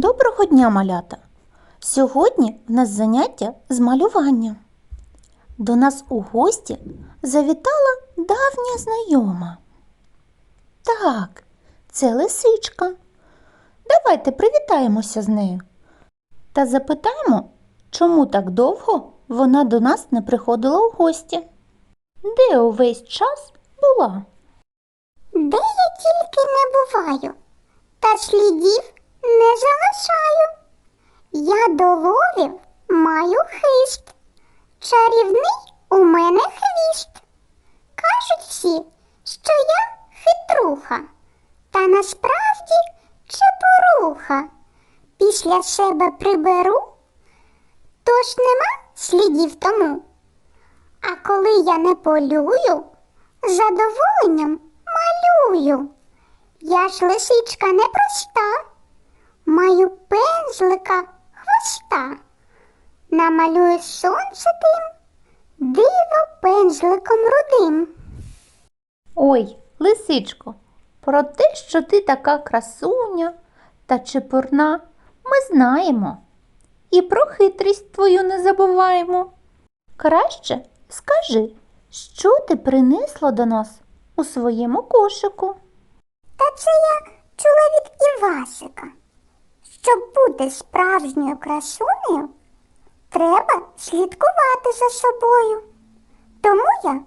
Доброго дня, малята! Сьогодні в нас заняття з малювання. До нас у гості завітала давня знайома. Так, це лисичка. Давайте привітаємося з нею та запитаємо, чому так довго вона до нас не приходила у гості. Де увесь час була? Де я тільки не буваю, та слідів залишаю. Я до ловів маю хист, чарівний у мене хвіст. Кажуть всі, що я хитруха, та насправді чепуруха. Після себе приберу, тож нема слідів тому. А коли я не полюю, задоволенням малюю. Я ж лисичка непроста, маю пензлика хвоста. Намалюю сонце тим, диво пензликом рудим. Ой, лисичко, про те, що ти така красуня та чепурна, ми знаємо. І про хитрість твою не забуваємо. Краще скажи, що ти принесла до нас у своєму кошику? Та це я чула від Івасика. Щоб бути справжньою красунею, треба слідкувати за собою. Тому я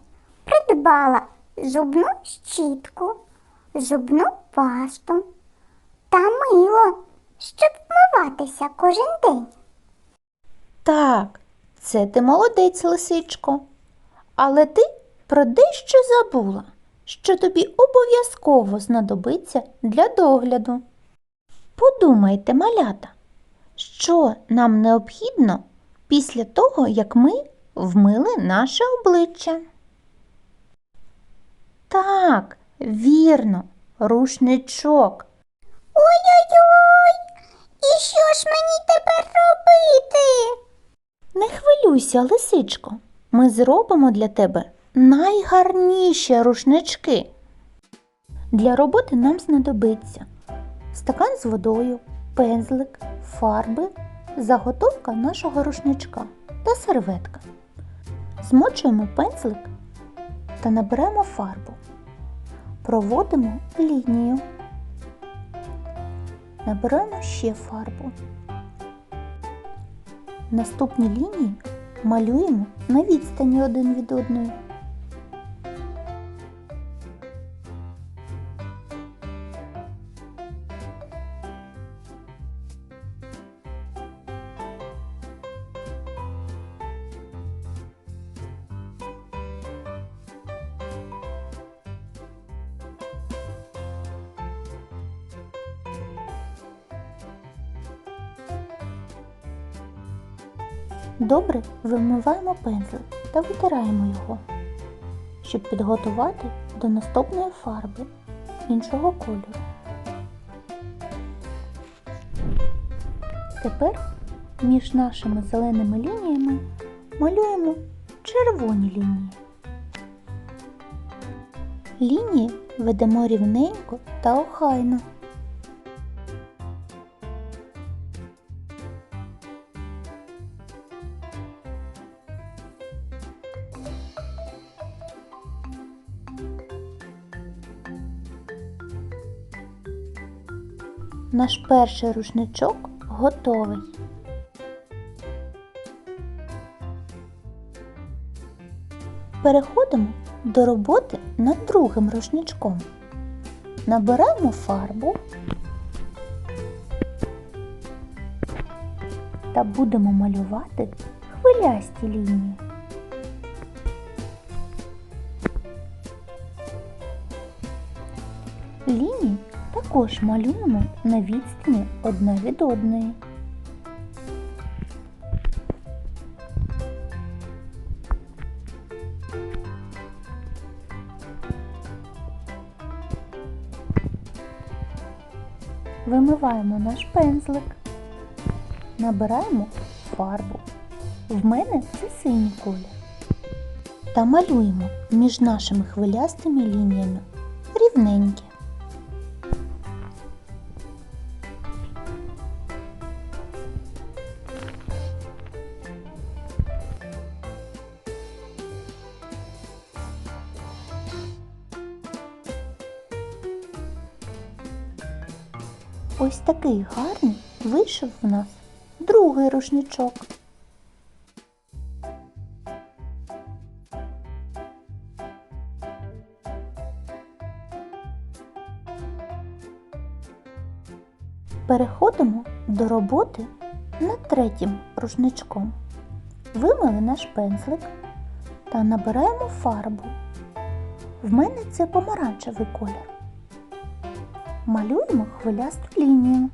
придбала зубну щітку, зубну пасту та мило, щоб вмиватися кожен день. Так, це ти молодець, лисичко. Але ти про дещо забула, що тобі обов'язково знадобиться для догляду. Подумайте, малята, що нам необхідно після того, як ми вмили наше обличчя. Так, вірно, рушничок. Ой-ой-ой! І що ж мені тепер робити? Не хвилюйся, лисичко. Ми зробимо для тебе найгарніші рушнички. Для роботи нам знадобиться стакан з водою, пензлик, фарби, заготовка нашого рушничка та серветка. Змочуємо пензлик та наберемо фарбу. Проводимо лінію. Набираємо ще фарбу. Наступні лінії малюємо на відстані один від одної. Добре вимиваємо пензлик та витираємо його, щоб підготувати до наступної фарби іншого кольору. Тепер між нашими зеленими лініями малюємо червоні лінії. Лінії ведемо рівненько та охайно. Наш перший рушничок готовий. Переходимо до роботи над другим рушничком. Набираємо фарбу та будемо малювати хвилясті лінії. Також малюємо на відстані одна від одної. Вимиваємо наш пензлик, набираємо фарбу. В мене це синій колір. Та малюємо між нашими хвилястими лініями рівненькі. Ось такий гарний вийшов у нас другий рушничок. Переходимо до роботи над третім рушничком. Вимили наш пензлик та набираємо фарбу. В мене це помаранчевий колір. Малюємо хвилясту лінію.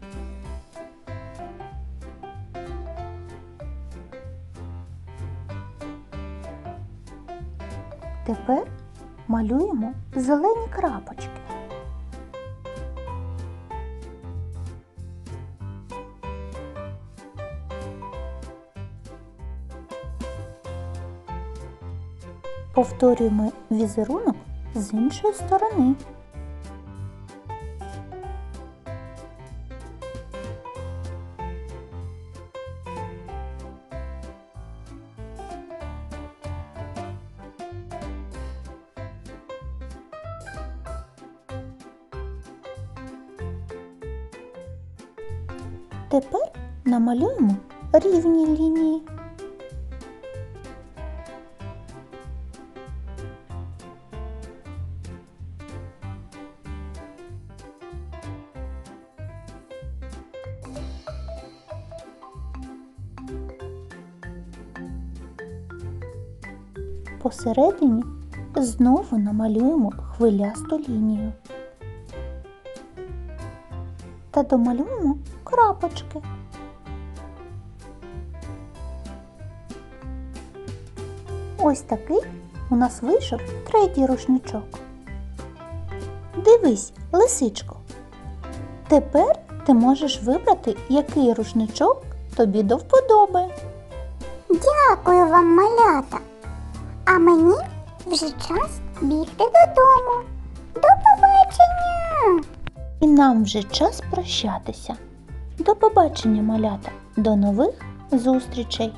Тепер малюємо зелені крапочки. Повторюємо візерунок з іншої сторони. Тепер намалюємо рівні лінії. Посередині знову намалюємо хвилясту лінію та домалюємо крапочки. Ось такий у нас вийшов третій рушничок. Дивись, лисичко. Тепер ти можеш вибрати, який рушничок тобі до вподоби. Дякую вам, малята. А мені вже час бігти додому. До побачення! І нам вже час прощатися. До побачення, малята. До нових зустрічей!